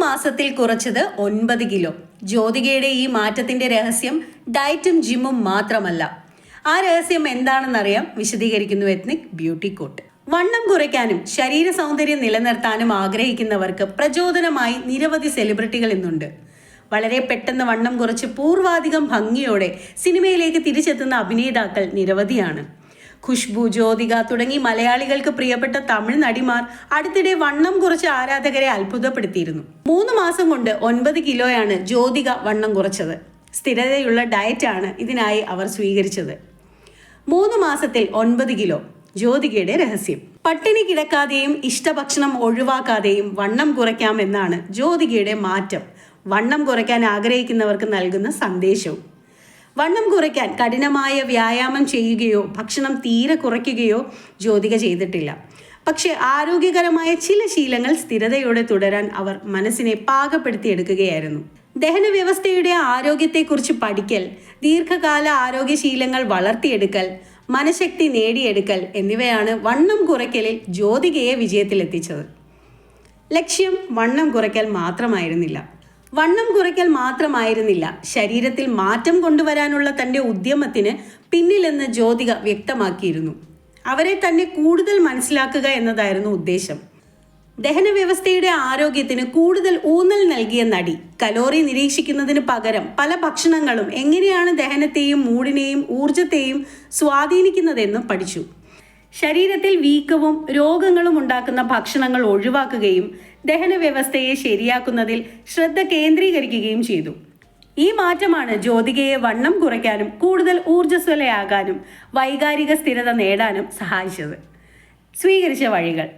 മാസത്തിൽ കുറച്ചത് ഒൻപത് കിലോ. ജ്യോതികയുടെ ഈ മാറ്റത്തിന്റെ രഹസ്യം ഡയറ്റും ജിമ്മും മാത്രമല്ല. ആ രഹസ്യം എന്താണെന്നറിയാം വിശദീകരിക്കുന്നു എത്നിക് ബ്യൂട്ടി കോട്ട്. വണ്ണം കുറയ്ക്കാനും ശരീര സൗന്ദര്യം നിലനിർത്താനും ആഗ്രഹിക്കുന്നവർക്ക് പ്രചോദനമായി നിരവധി സെലിബ്രിറ്റികൾ ഇന്നുണ്ട്. വളരെ പെട്ടെന്ന് വണ്ണം കുറച്ച് പൂർവാധികം ഭംഗിയോടെ സിനിമയിലേക്ക് തിരിച്ചെത്തുന്ന അഭിനേതാക്കൾ നിരവധിയാണ്. ഖുഷ്ബു ജ്യോതിക തുടങ്ങി മലയാളികൾക്ക് പ്രിയപ്പെട്ട തമിഴ് നടിമാർ അടുത്തിടെ വണ്ണം കുറച്ച് ആരാധകരെ അത്ഭുതപ്പെടുത്തിയിരുന്നു. മൂന്ന് മാസം കൊണ്ട് ഒൻപത് കിലോയാണ് ജ്യോതിക വണ്ണം കുറച്ചത്. സ്ഥിരതയുള്ള ഡയറ്റാണ് ഇതിനായി അവർ സ്വീകരിച്ചത്. മൂന്ന് മാസത്തിൽ ഒൻപത് കിലോ ജ്യോതികയുടെ രഹസ്യം. പട്ടിണി കിടക്കാതെയും ഇഷ്ടഭക്ഷണം ഒഴിവാക്കാതെയും വണ്ണം കുറയ്ക്കാമെന്നാണ് ജ്യോതികയുടെ മാറ്റം. വണ്ണം കുറയ്ക്കാൻ ആഗ്രഹിക്കുന്നവർക്ക് നൽകുന്ന സന്ദേശവും. വണ്ണം കുറയ്ക്കാൻ കഠിനമായ വ്യായാമം ചെയ്യുകയോ ഭക്ഷണം തീരെ കുറയ്ക്കുകയോ ജ്യോതിക ചെയ്തിട്ടില്ല. പക്ഷേ ആരോഗ്യകരമായ ചില ശീലങ്ങൾ സ്ഥിരതയോടെ തുടരാൻ അവർ മനസ്സിനെ പാകപ്പെടുത്തിയെടുക്കുകയായിരുന്നു. ദഹന വ്യവസ്ഥയുടെ ആരോഗ്യത്തെക്കുറിച്ച് പഠിക്കൽ ദീർഘകാല ആരോഗ്യശീലങ്ങൾ വളർത്തിയെടുക്കൽ മനഃശക്തി നേടിയെടുക്കൽ എന്നിവയാണ് വണ്ണം കുറയ്ക്കലിൽ ജ്യോതികയെ വിജയത്തിലെത്തിച്ചത്. ലക്ഷ്യം വണ്ണം കുറയ്ക്കൽ മാത്രമായിരുന്നില്ല. വണ്ണം കുറയ്ക്കൽ മാത്രമായിരുന്നില്ല. ശരീരത്തിൽ മാറ്റം കൊണ്ടുവരാനുള്ള തന്റെ ഉദ്യമത്തിന് പിന്നിലെന്ന് ജ്യോതിക വ്യക്തമാക്കിയിരുന്നു. അവരെ തന്നെ കൂടുതൽ മനസ്സിലാക്കുക എന്നതായിരുന്നു ഉദ്ദേശം. ദഹന വ്യവസ്ഥയുടെ ആരോഗ്യത്തിന് കൂടുതൽ ഊന്നൽ നൽകിയ നടി കലോറി നിരീക്ഷിക്കുന്നതിന് പകരം പല ഭക്ഷണങ്ങളും എങ്ങനെയാണ് ദഹനത്തെയും മൂടിനെയും ഊർജത്തെയും സ്വാധീനിക്കുന്നതെന്നും പഠിച്ചു. ശരീരത്തിൽ വീക്കവും രോഗങ്ങളും ഉണ്ടാക്കുന്ന ഭക്ഷണങ്ങൾ ഒഴിവാക്കുകയും ദഹന വ്യവസ്ഥയെ ശരിയാക്കുന്നതിൽ ശ്രദ്ധ കേന്ദ്രീകരിക്കുകയും ചെയ്തു. ഈ മാറ്റമാണ് ജ്യോതികയെ വണ്ണം കുറയ്ക്കാനും കൂടുതൽ ഊർജസ്വലയാകാനും വൈകാരിക സ്ഥിരത നേടാനും സഹായിച്ചത്. സ്വീകരിച്ച വഴികൾ.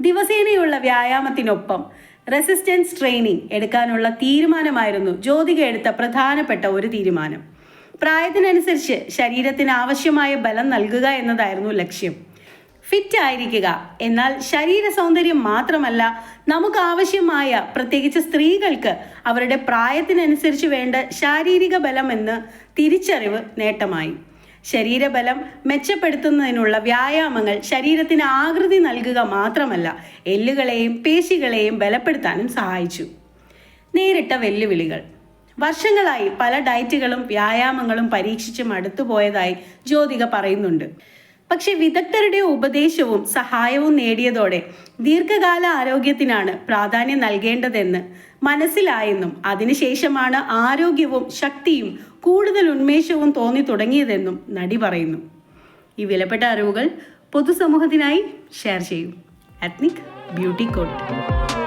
ദിവസേനയുള്ള വ്യായാമത്തിനൊപ്പം റെസിസ്റ്റൻസ് ട്രെയിനിങ് എടുക്കാനുള്ള തീരുമാനമായിരുന്നു ജ്യോതിക എടുത്ത പ്രധാനപ്പെട്ട ഒരു തീരുമാനം. പ്രായത്തിനനുസരിച്ച് ശരീരത്തിന് ആവശ്യമായ ബലം നൽകുക എന്നതായിരുന്നു ലക്ഷ്യം. ഫിറ്റ് ആയിരിക്കുക എന്നാൽ ശരീര സൗന്ദര്യം മാത്രമല്ല നമുക്ക് ആവശ്യമായ പ്രത്യേകിച്ച് സ്ത്രീകൾക്ക് അവരുടെ പ്രായത്തിനനുസരിച്ച് വേണ്ട ശാരീരിക ബലം എന്ന് തിരിച്ചറിവ് നേട്ടമായി. ശരീരബലം മെച്ചപ്പെടുത്തുന്നതിനുള്ള വ്യായാമങ്ങൾ ശരീരത്തിന് ആകൃതി നൽകുക മാത്രമല്ല എല്ലുകളെയും പേശികളെയും ബലപ്പെടുത്താനും സഹായിച്ചു. നേരിട്ട വെല്ലുവിളികൾ. വർഷങ്ങളായി പല ഡയറ്റുകളും വ്യായാമങ്ങളും പരീക്ഷിച്ച് മടുത്തുപോയതായി ജ്യോതിക പറയുന്നുണ്ട്. പക്ഷെ വിദഗ്ധരുടെ ഉപദേശവും സഹായവും നേടിയതോടെ ദീർഘകാല ആരോഗ്യത്തിനാണ് പ്രാധാന്യം നൽകേണ്ടതെന്ന് മനസ്സിലായെന്നും അതിനുശേഷമാണ് ആരോഗ്യവും ശക്തിയും കൂടുതൽ ഉന്മേഷവും തോന്നി തുടങ്ങിയതെന്നും നടി പറയുന്നു. ഈ വിലപ്പെട്ട അറിവുകൾ പൊതുസമൂഹത്തിനായി ഷെയർ ചെയ്യും. Ethnic beauty court.